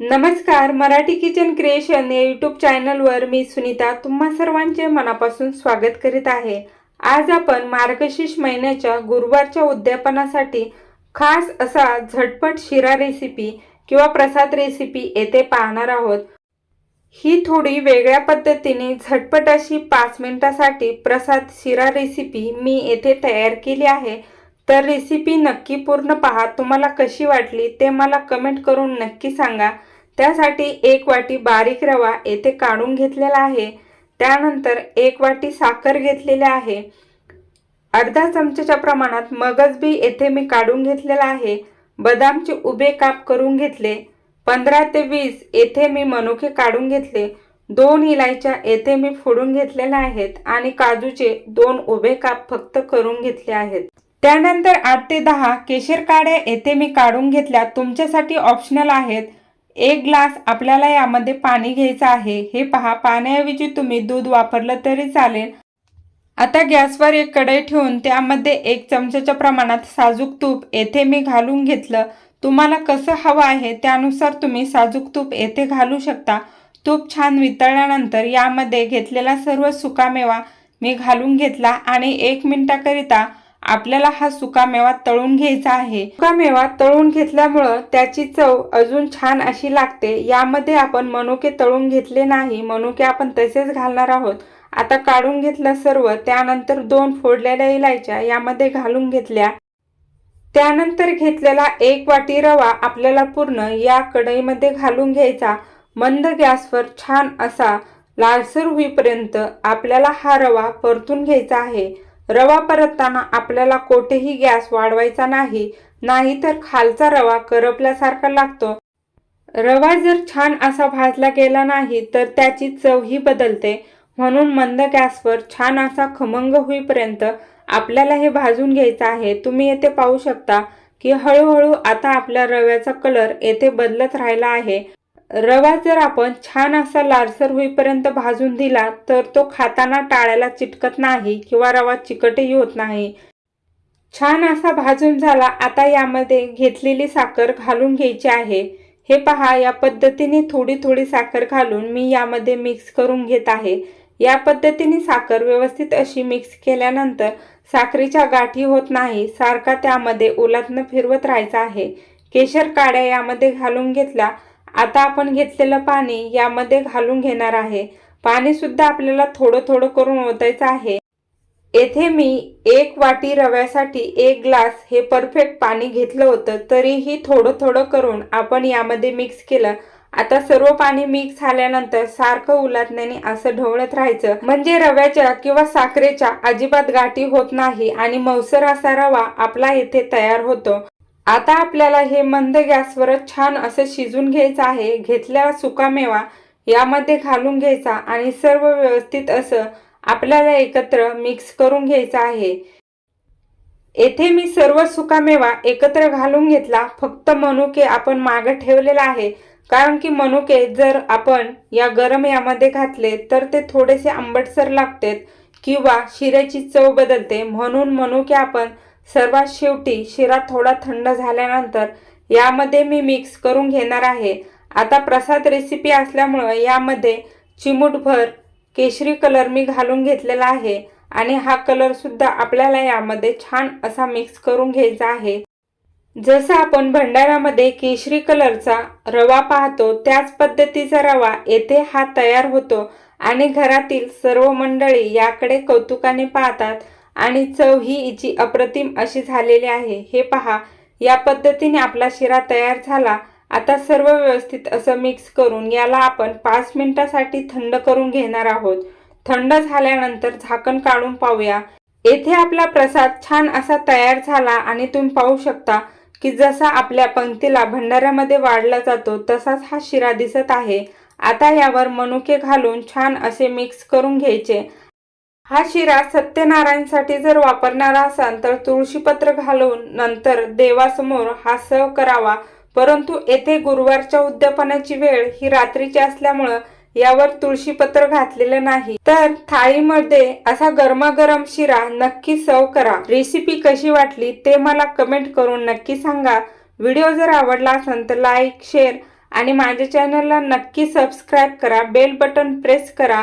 नमस्कार Marathi kitchen creation या YouTube चॅनलवर मी सुनीता तुम्हा सर्वांचे मनापासून स्वागत करीत आहे. आज आपण मार्गशीर्ष महिन्याच्या गुरुवारच्या उद्यापनासाठी खास असा झटपट शिरा रेसिपी किंवा प्रसाद रेसिपी येथे पाहणार आहोत. ही थोडी वेगळ्या पद्धतीने झटपट अशी पाच मिनिटासाठी प्रसाद शिरा रेसिपी मी येथे तयार केली आहे. तर रेसिपी नक्की पूर्ण पहा तुम्हाला कशी वाटली ते मला कमेंट करून नक्की सांगा. त्यासाठी एक वाटी बारीक रवा येथे काढून घेतलेला आहे. त्यानंतर एक वाटी साखर घेतलेली आहे. अर्धा चमच्याच्या प्रमाणात मगज बी येथे मी काढून घेतलेला आहे. बदामचे उभे काप करून घेतले. पंधरा ते वीस येथे मी मनुके काढून घेतले. दोन इलायच्या येथे मी फोडून घेतलेल्या आहेत आणि काजूचे दोन उभे काप फक्त करून घेतले आहेत. त्यानंतर आठ ते दहा केशर काड्या येथे मी काढून घेतल्या. तुमच्यासाठी ऑप्शनल आहेत. एक ग्लास आपल्याला यामध्ये पाणी घ्यायचं आहे. हे पहा पाण्याऐवजी तुम्ही दूध वापरलं तरी चालेल. आता गॅसवर एक कढई ठेवून त्यामध्ये एक चमच्याच्या प्रमाणात साजूक तूप येथे मी घालून घेतलं. तुम्हाला कसं हवं आहे त्यानुसार तुम्ही साजूक तूप येथे घालू शकता. तूप छान वितळल्यानंतर यामध्ये घेतलेला सर्व सुकामेवा मी घालून घेतला आणि एक मिनटाकरिता आपल्याला हा सुकामेवा तळून घ्यायचा आहे. सुकामेवा तळून घेतल्यामुळं त्याची चव अजून छान अशी लागते. यामध्ये आपण मनुके तळून घेतले नाही. मनुके आपण तसेच घालणार आहोत. आता काढून घेतलं सर्व त्यानंतर दोन फोडलेल्या इलायच्या यामध्ये घालून घेतल्या. त्यानंतर घेतलेला एक वाटी रवा आपल्याला पूर्ण या कढईमध्ये घालून घ्यायचा. मंद गॅसवर छान असा लालसर होईपर्यंत आपल्याला हा रवा परतून घ्यायचा आहे. रवा परतताना आपल्याला कोठेही गॅस वाढवायचा नाही नाहीतर खालचा रवा करपल्यासारखा लागतो. रवा जर छान असा भाजला गेला नाही तर त्याची चवही बदलते. म्हणून मंद गॅसवर छान असा खमंग होईपर्यंत आपल्याला हे भाजून घ्यायचं आहे. तुम्ही येथे पाहू शकता की हळूहळू आता आपल्या रव्याचा कलर येथे बदलत राहिला आहे. रवा जर आपण छान असा लालसर होईपर्यंत भाजून दिला तर तो खाताना टाळ्याला चिटकत नाही किंवा रवा चिकटही होत नाही. छान असा भाजून झाला आता यामध्ये घेतलेली साखर घालून घ्यायची आहे. हे पहा या पद्धतीने थोडी थोडी साखर घालून मी यामध्ये मिक्स करून घेत आहे. या पद्धतीने साखर व्यवस्थित अशी मिक्स केल्यानंतर साखरेच्या गाठी होत नाही सारखा त्यामध्ये ओलातनं फिरवत राहायचं आहे. केशर काड्या यामध्ये घालून घेतल्या आता आपण घेतलेलं पाणी यामध्ये घालून घेणार आहे. पाणी सुद्धा आपल्याला थोडं थोडं करून ओतायचं आहे. येथे मी एक वाटी रव्यासाठी एक ग्लास हे परफेक्ट पाणी घेतलं होतं तरीही थोडं थोडं करून आपण यामध्ये मिक्स केलं. आता सर्व पाणी मिक्स झाल्यानंतर सारखं उलाटण्याने असं ढवळत राहायचं. म्हणजे रव्याच्या किंवा साखरेच्या अजिबात गाठी होत नाही आणि मौसर असा रवा आपला येथे तयार होतो. आता आपल्याला हे मंद गॅसवरच छान असं शिजून घ्यायचं आहे घेतलेला सुकामेवा यामध्ये घालून घ्यायचा आणि सर्व व्यवस्थित असं आपल्याला एकत्र मिक्स करून घ्यायचं आहे. येथे मी सर्व सुकामेवा एकत्र घालून घेतला फक्त मनुके आपण मागं ठेवलेला आहे. कारण की मनुके जर आपण या गरम यामध्ये घातले तर ते थोडेसे आंबटसर लागतात किंवा शिऱ्याची चव बदलते. म्हणून मनुके आपण सर्वात शेवटी शिरा थोडा थंड झाल्यानंतर यामध्ये मी मिक्स करून घेणार आहे. आता प्रसाद रेसिपी असल्यामुळं यामध्ये चिमूटभर केशरी कलर मी घालून घेतलेला आहे आणि हा कलर सुद्धा आपल्याला यामध्ये छान असा मिक्स करून घ्यायचा आहे. जसं आपण भंडाऱ्यामध्ये केशरी कलरचा रवा पाहतो त्याच पद्धतीचा रवा येथे हा तयार होतो आणि घरातील सर्व मंडळी याकडे कौतुकाने पाहतात. आणि चव ही हिची अप्रतिम अशी झालेली आहे हे पहा. या पद्धतीने आपला शिरा तयार झाला. आता सर्व व्यवस्थित असं मिक्स करून याला आपण पाच मिनिटासाठी थंड करून घेणार आहोत. थंड झाल्यानंतर झाकण काढून पाहूया. येथे आपला प्रसाद छान असा तयार झाला आणि तुम्ही पाहू शकता की जसा आपल्या पंक्तीला भंडाऱ्यामध्ये वाढला जातो तसाच हा शिरा दिसत आहे. आता यावर मनुके घालून छान असे मिक्स करून घ्यायचे. हा शिरा सत्यनारायणसाठी जर वापरणारा असाल तर तुळशीपत्र घालून नंतर देवासमोर हा सर्व करावा. परंतु येथे गुरुवारच्या उद्यापनाची वेळ ही रात्रीची असल्यामुळं यावर तुळशीपत्र घातलेलं नाही. तर थाळीमध्ये असा गरमागरम शिरा नक्की सर्व करा. रेसिपी कशी वाटली ते मला कमेंट करून नक्की सांगा. व्हिडिओ जर आवडला असेल तर लाईक शेअर आणि माझ्या चॅनलला नक्की सबस्क्राईब करा. बेल बटन प्रेस करा.